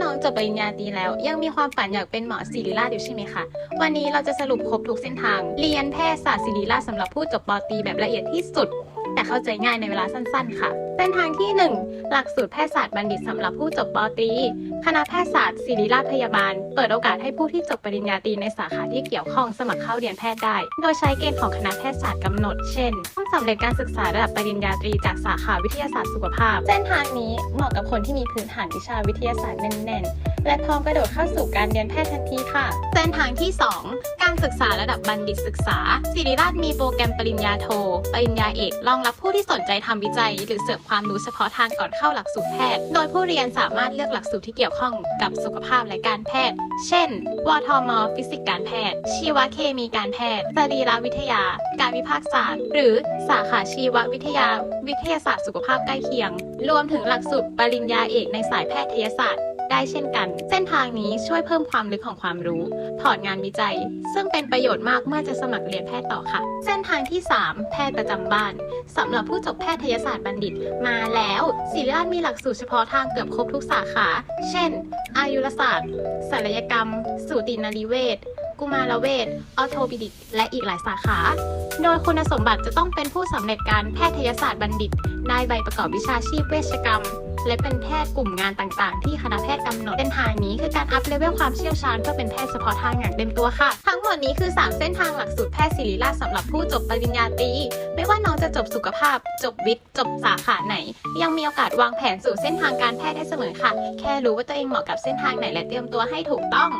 น้องจบปริญญาตรีแล้ว ยังมีความฝันอยากเป็นหมอศิริราชอยู่ใช่ไหมคะ วันนี้เราจะสรุปครบทุกเส้นทาง เรียนแพทยศาสตร์ศิริราชสำหรับผู้จบปตรีแบบละเอียดที่สุด แต่เข้าใจง่ายในเวลาสั้นๆ ค่ะ เส้นทางที่ 1 หลักสูตรแพทยศาสตร์บัณฑิตสำหรับผู้จบปตรีคณะแพทยศาสตร์ศิริราชพยาบาล เปิดโอกาสให้ผู้ที่จบปริญญาตรีในสาขาที่เกี่ยวข้องสมัครเข้าเรียนแพทย์ได้ โดยใช้เกณฑ์ของคณะแพทยศาสตร์กำหนด เช่น ต้องสำเร็จการศึกษาระดับปริญญาตรีจากสาขาวิทยาศาสตร์สุขภาพ เส้นทางนี้เหมาะกับคนที่มีพื้นฐานวิชาวิทยาศาสตร์แน่นๆ และพร้อมกระโดดเข้าสู่การเรียนแพทย์ทันทีค่ะ เส้นทางที่ 2 การศึกษาระดับบัณฑิตศึกษา ศิริราชมีโปรแกรมปริญญาโท ปริญญาเอก รองรับผู้ที่สนใจทำวิจัย หรือเสริมความรู้เฉพาะทางก่อนเข้าหลักสูตรแพทย์ โดยผู้เรียนสามารถเลือกหลักสูตรที่เกี่ยวข้องกับสุขภาพและการแพทย์ เช่น วทม ฟิสิกส์การแพทย์ ชีวเคมีการแพทย์ สรีรวิทยา การวิภาคศาสตร์ หรือสาขาชีววิทยา วิทยาศาสตร์สุขภาพใกล้เคียง รวมถึงหลักสูตรปริญญาเอกในสายแพทยศาสตร์ ได้เช่นกัน เส้นทางนี้ช่วยเพิ่มความลึกของความรู้พอร์ตงานวิจัย ซึ่งเป็นประโยชน์มากเมื่อจะสมัครเรียนแพทย์ต่อค่ะ เส้นทางที่ 3 แพทย์ประจำบ้านสำหรับผู้จบแพทยศาสตร์บัณฑิตมาแล้วศิริราชมีหลักสูตรเฉพาะทางเกือบครบทุกสาขา เช่น อายุรศาสตร์ศัลยกรรม สูตินรีเวชกุมารเวชออโทปิดิก และอีกหลายสาขา โดยคุณสมบัติจะต้องเป็นผู้สำเร็จการแพทยศาสตร์บัณฑิต ได้ใบประกอบวิชาชีพเวชกรรม และเป็นแพทย์กลุ่มงานต่างๆ ที่คณะแพทย์กำหนดเส้นทางนี้คือการอัพเลเวลความเชี่ยวชาญเพื่อเป็นแพทย์เฉพาะทางอย่างเต็มตัวค่ะ ทั้งหมดนี้คือ 3 เส้นทางหลักสูตรแพทย์ศิริราชสำหรับผู้จบปริญญาตรีไม่ว่าน้องจะจบสุขภาพ จบวิทย์ จบสาขาไหน ยังมีโอกาสวางแผนสู่เส้นทางการแพทย์ได้เสมอค่ะ แค่รู้ว่าตัวเองเหมาะกับเส้นทางไหนและเตรียมตัวให้ถูกต้อง